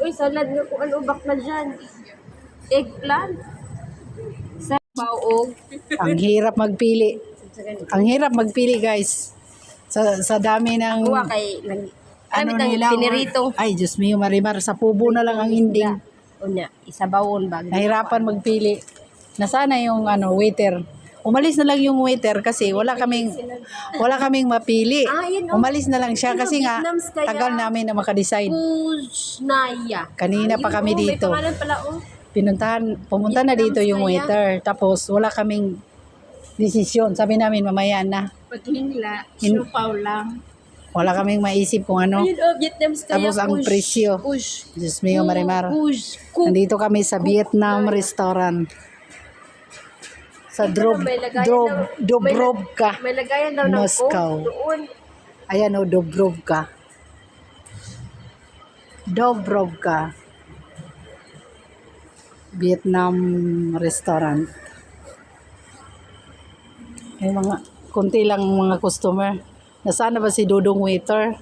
Uy, salad nga kung ano bakla dyan. Eggplant. Sa baog. Ang hirap magpili. Ang hirap magpili, guys. Sa, sa dami ng... Kuha kay... Ano ano nila? Pinirito. Ay, Diyos mio, Marimar. Sa pubo na lang ang ending. Unya, isa bawon bag. Nahirapan magpili. Nasana yung ano, waiter. Umalis na lang yung waiter kasi wala kaming wala kaming mapili. Ah, oh. Umalis na lang siya kasi oh, nga tagal namin na makadecide. Pusnaya. Kanina pa kami May dito. oh. Pinuntahan, pumunta na dito yung waiter. Tapos wala kaming desisyon. Sabi namin mamaya na. Hin- siupaw lang. Wala kaming maisip kung ano. Ayun, oh. Tapos ang push, presyo. Push. Diyos mio, Marimar. Push. Cook. Nandito kami sa Vietnam restaurant. Sa Drob, May Drob, Dobrovka. May lagayan daw ng Moscow. doon. Ayan o, Dobrovka. Dobrovka. Vietnam restaurant. May mga, konti lang mga customer. Nasaan na ba si Dudong waiter?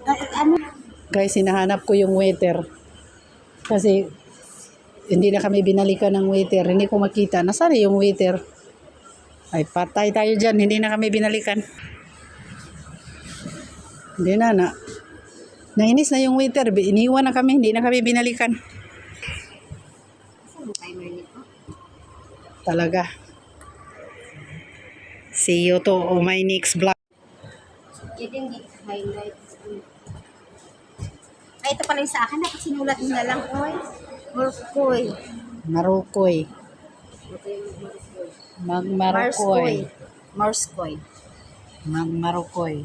Guys, hinahanap ko yung waiter. Kasi, hindi na kami binalikan ng waiter. Hindi ko makita. Nasaan na yung waiter? Ay, patay tayo dyan. Hindi na kami binalikan. Hindi na na. Nainis na yung waiter. Iniwan na kami. Hindi na kami binalikan. Talaga. See you to on my next vlog. Yan yung highlights. Ay, ito pala yung sa akin. Dapat sinulat na lang. Oy. Morkoy. Marukoy. Magmarukoy. Morskoy. Magmarukoy.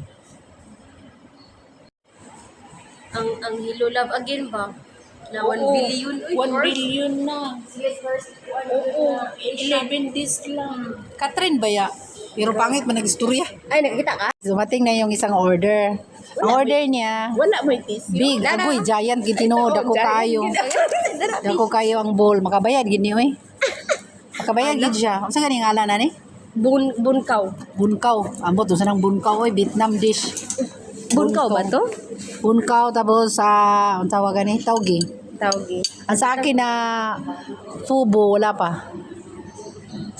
Ang ang Hilo Love again ba? Na 1 billion. Uy, 1 first. billion na. Yes, first. Oo, 11 days lang. Catherine ba ya? Pero pangit man nag-istorya. Ay, nakikita ka? Dumating na yung isang order. Ang order niya, Wala mo tissue. big, agoy, giant, gitino, dako kayo. Dako kayo ang bowl. Makabayad, gini, oy. Makabayad, gid siya. Ang sa ganing ala na ni? Bun, bunkaw. Bunkaw. Ambot, doon sa nang bunkaw, oy, Vietnam dish. Bunkaw ba to? Bunkaw, tapos sa, ang tawagan ni, taugi. Tawagi. Ang sa akin na fubo, wala pa.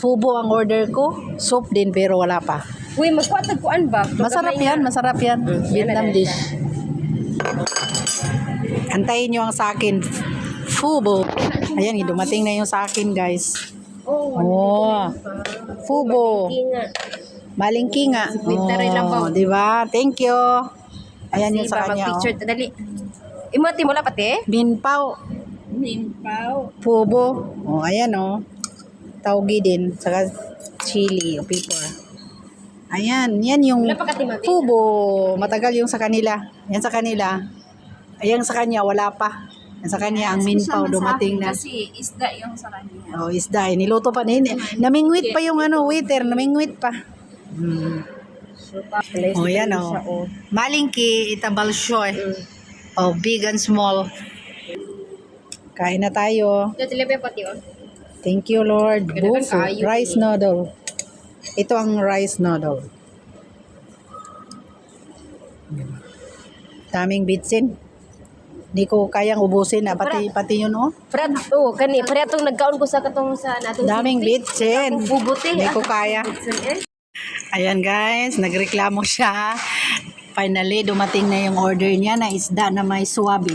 Fubo ang order ko. Soup din, pero wala pa. Uy, magkwatagkuan ba? Masarap yan, masarap yan. Vietnam yan, dish. Antayin nyo ang sa akin. Fubo. Ayan, dumating na yung sa akin, guys. Oh, Oh, fubo. Kinga. Malingki nga. Winter rin lang Oh, ba? di ba? Thank you. Ayan yung sa kanya. Mag-picture. Oh. Dali. Imoti mo lang pati? Minpaw. Nimpaw. Fubo. Oh, ayan oh. Taugi din. Saka chili o pepper. Ayan, yan yung fubo. Matagal yung sa kanila. Yan sa kanila. Ayan sa kanya, wala pa. Sa kanya, ang minpaw dumating na. Kasi isda yung sa kanya. Oh, isda. Eh, niluto pa din. Namingwit pa yung ano, waiter. Namingwit pa. Hmm. Oh, yan oh. Malingki, itabal shoy. Oh, big and small. Kain na tayo. Oh. Thank you, Lord. Bufu, rice eh. noodle. Ito ang rice noodle. Daming bitsin. Hindi ko kayang ubusin na pati pati yun oh. Fred, oh, kani, pare itong nagkaon ko sa katong sa natin. Daming bitsin. Bubuti. Hindi ko kaya. Eh. Ayan guys, nagreklamo siya. Finally, dumating na yung order niya na isda na may suwabi.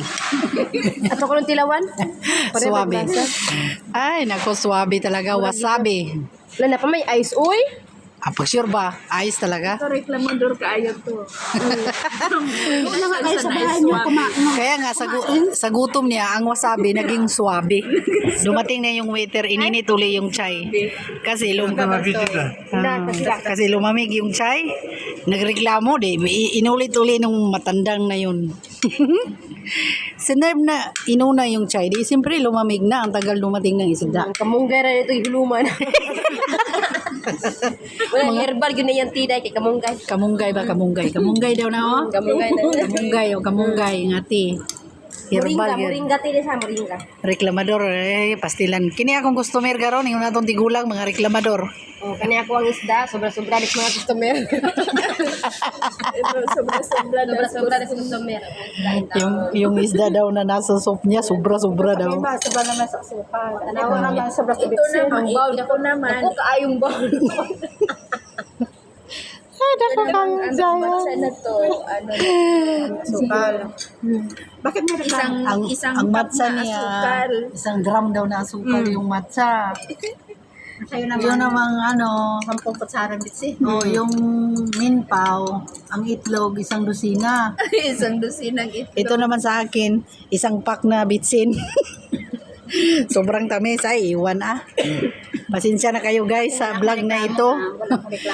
Ato ko ng tilawan. Suwabi. Ay, nako, suwabi talaga. Wasabi. Wala na pa may ice. Uy! Ah, pag sure ba? Ayos talaga. Ito reklamador kaayo to. Wala nga kayo sa bahay niyo Kaya nga, sa, gu- sa gutom niya, ang wasabi naging swabe. Dumating na yung waiter, ininit uli yung chai. Kasi, lum Ah, kasi lumamig yung chai. Nagreklamo, di. I- Inulit uli nung matandang na yun. Sinerve na inuna yung chai. Di, siyempre lumamig na. Ang tagal dumating ng isda. Ang kamunggay na ito huluman. Wala, herbal yun na yung tiday kay kamunggay. Kamunggay ba? Kamunggay. Kamunggay daw na, oh. Kamunggay na. Kamunggay, o kamunggay, ngati. Moringa, Herbal yun. moringa tili sa moringa. Reklamador, eh, pastilan. Kini akong customer garon, yung natong tigulang, mga reklamador. Oh, kani ako ang isda, sobra-sobra rin mga customer. Sobra-sobra na. sobra-sobra rin customer. Yung, yung isda daw na nasa soup niya, sobra-sobra daw. Sobra naman sa suka. Tanawa naman, sobra sa Ito naman, Ang bowl. ito naman. Ako kaayong bowl. Ay, dako kayo, Ano ba na to? Ano sukal. Bakit meron isang ang, isang ang matcha niya, asukal? isang gram daw na asukal yung matcha. Sa'yo Yun namang ano, Sampung kutsara bitsi. oh, yung minpaw, ang itlog, isang dosina. isang dosinang ito. Ito naman sa akin, isang pack na bitsin. Sobrang tamis ay iwan ah. Pasensya na kayo guys sa vlog na ito.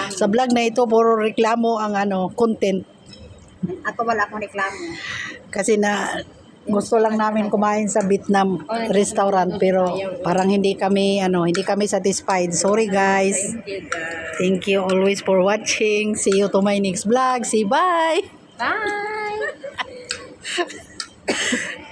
sa vlog na ito, puro reklamo ang ano, content. Ako wala akong reklamo. Kasi na gusto lang namin kumain sa Vietnam restaurant pero parang hindi kami ano, hindi kami satisfied. Sorry guys. Thank you always for watching. See you to my next vlog. See bye. Bye!